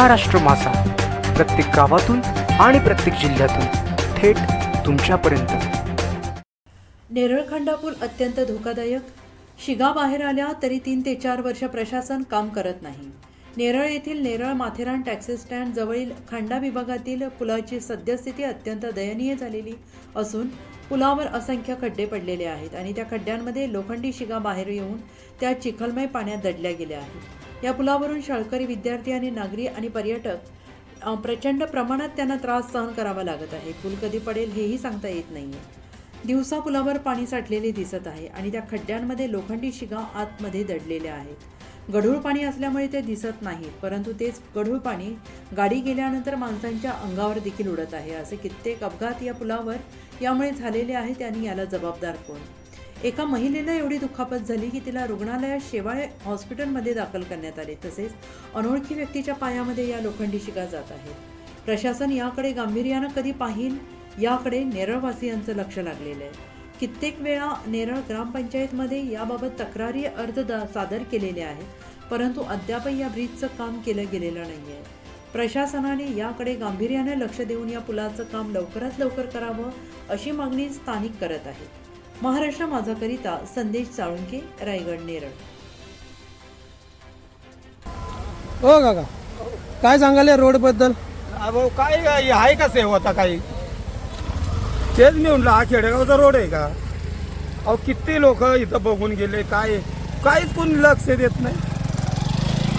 महाराष्ट्र मासा. प्रत्येक गावातून आणि प्रत्येक जिल्ह्यातून थेट तुमच्यापर्यंत. नेरळ खंडापूर अत्यंत धोकादायक. शिगा बाहेर आल्या तरी तीन ते चार वर्ष प्रशासन काम करत नाही. नेरळ येथील नेरळ माथेरान टॅक्सी स्टँड जवळील खंडा विभागातील पुलाची सद्यस्थिती अत्यंत दयनीय झालेली असून पुलावर असंख्य खड्डे पडलेले आहेत आणि त्या खड्ड्यांमध्ये लोखंडी शिगा बाहेर येऊन त्या चिखलमय पाण्यात दडल्या गेल्या आहेत. या पुलावरून शाळकरी विद्यार्थी आणि नागरी आणि पर्यटक प्रचंड प्रमाणात त्यांना त्रास सहन करावा लागत आहे. पूल कधी पडेल हेही सांगता येत नाही आहे दिवसा पुलावर पाणी साठलेले दिसत आहे आणि त्या खड्ड्यांमध्ये लोखंडी शिगा आतमध्ये दडलेल्या आहेत. गढूळ पाणी असल्यामुळे ते दिसत नाही परंतु तेच गढूळ पाणी गाडी गेल्यानंतर माणसांच्या अंगावर देखील उडत आहे. असे कित्येक अपघात या पुलावर यामुळे झालेले आहेत आणि याला जबाबदार कोण? एका महिलेला एवढी दुखापत झाली की तिला रुग्णालयात शेवाळे हॉस्पिटलमध्ये दाखल करण्यात आले. तसेच अनोळखी व्यक्तीच्या पायामध्ये या लोखंडी शिगा जात आहेत. प्रशासन याकडे गांभीर्यानं कधी पाहिल? याकडे नेरळवासियांचं लक्ष लागलेलं आहे. कित्येक वेळा नेरळ ग्रामपंचायतमध्ये याबाबत तक्रारी अर्ज दा सादर केलेले आहेत. परंतु अद्यापही या ब्रिजचं काम केलं गेलेलं नाही आहे प्रशासनाने याकडे गांभीर्याने लक्ष देऊन या पुलाचं काम लवकरात लवकर करावं अशी मागणी स्थानिक करत आहेत. महाराष्ट्र माझाकरिता संदेश साळुंके रायगड नेरळ. हो काका. काय सांगाल या रोडबद्दल अहो काय काय आहे का सेवा आता काही? तेच मी म्हणलं हा खेडेगावचा रोड आहे का? अहो किती लोक इथं बघून गेले काय? काहीच कोणी लक्ष देत नाही.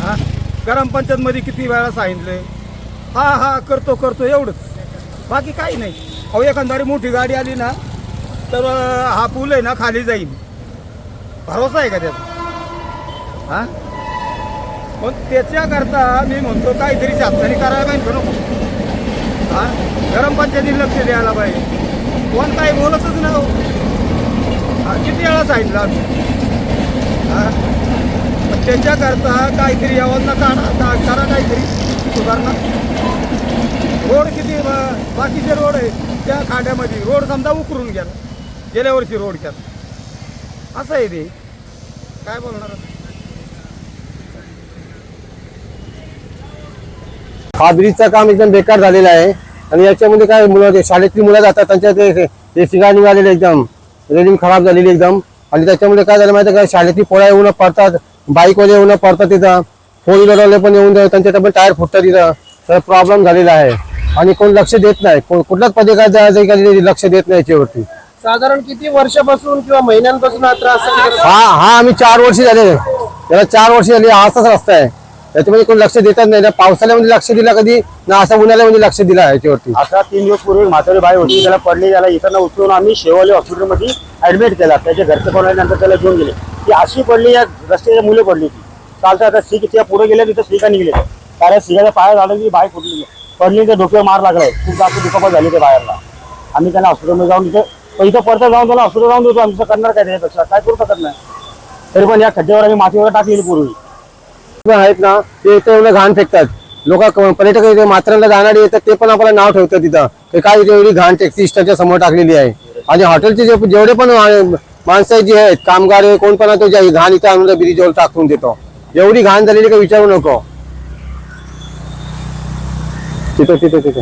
हा? ग्रामपंचायतमध्ये किती वेळा सांगितले हा हा करतो करतो एवढंच. बाकी काही नाही. अहो एखादी मोठी गाडी आली ना तर हा पूल आहे ना खाली जाईल. भरोसा आहे का त्याचा? हा? पण त्याच्याकरता मी म्हणतो काहीतरी शासनाने करायला पाहिजे का नको? हा? गरम पंचायतीने लक्ष द्यायला पाहिजे. कोण काही बोलतच ना हो. किती वेळा सांगितलं आम्ही? हा? त्याच्याकरता काहीतरी यावं काढा करा काहीतरी सुधारणा. रोड किती बाकीचे रोड आहे त्या खाड्यामध्ये. रोड समजा उकरून गेला. गेल्या वर्षी रोड केला असं आहे ते. काय बोलणार? हा ब्रिजचं काम एकदम बेकार झालेलं आहे. आणि याच्यामध्ये काय मुलं ते शाळेतली मुलं जातात त्यांच्या ते ते शिगा निघालेले एकदम. रेलिंग खराब झालेली एकदम. आणि त्याच्यामध्ये काय झालं माहिती काय का? शाळेतली पोळ्या येऊन पडतात बाईकवाले येऊन पडतात तिथं. फोर व्हीलरवाले पण येऊन त्यांच्या पण टायर फुटतात तिथं. तर प्रॉब्लेम झालेला आहे. आणि कोण लक्ष देत नाही. को- कुठल्याच पदाधिकारी लक्ष देत नाही याच्यावरती. साधारण किती वर्षापासून किंवा महिन्यांपासून हा त्रास सहन करत हा हा आम्ही चार वर्ष झाले. त्याला चार वर्ष झाली. हा असाच रस्ता आहे. त्याच्यामध्ये कोण लक्ष देतच नाही. ना पावसाळ्यामध्ये लक्ष दिला कधी ना असं उन्हाळ्यामध्ये लक्ष दिला याच्यावरती. आता तीन दिवस पूर्वी म्हातारी बाई होती. त्याला पडली त्याला इथं उचलून आम्ही शेवाली हॉस्पिटलमध्ये ऍडमिट केला. त्याच्या घरचे कोण नंतर त्याला घेऊन गेले. ती अशी पडली या रस्त्याच्या मुले पडली ती चालता आता सीक त्या पुढे गेल्या तिथं सीका निघले. कारण सिगाच्या पाया झालं की बाई फुटली. पडली तर डोक्यावर मार लागलाय खूप जास्त दुखापत झाली त्या बाहेरला आम्ही त्यांना हॉस्पिटलमध्ये जाऊन तिथे पण इथं परत जाऊन तुला हॉस्पिटल जाऊन देतो आमचं करणार काय त्याच्यापेक्षा? काय करू शकत नाही. तरी पण या खड्ड्यावर आम्ही माती वगैरे टाकलेली पूर्वी. आहेत ना ते इथं एवढं घाण फेकतात. लोक पर्यटक इथे माथेरानला जाणारे येतात ते पण आपलं नाव ठेवतात तिथं ते काय एवढी घाण टॅक्सी स्टँडच्या समोर टाकलेली आहे. आणि हॉटेलचे जे जेवढे पण माणसं जे आहेत कामगार आहे कोण पण आहे तो घाण इथं आणून ब्रिजवर टाकून देतो. एवढी घाण झालेली काही विचारू नको. तिथं तिथं तिथं.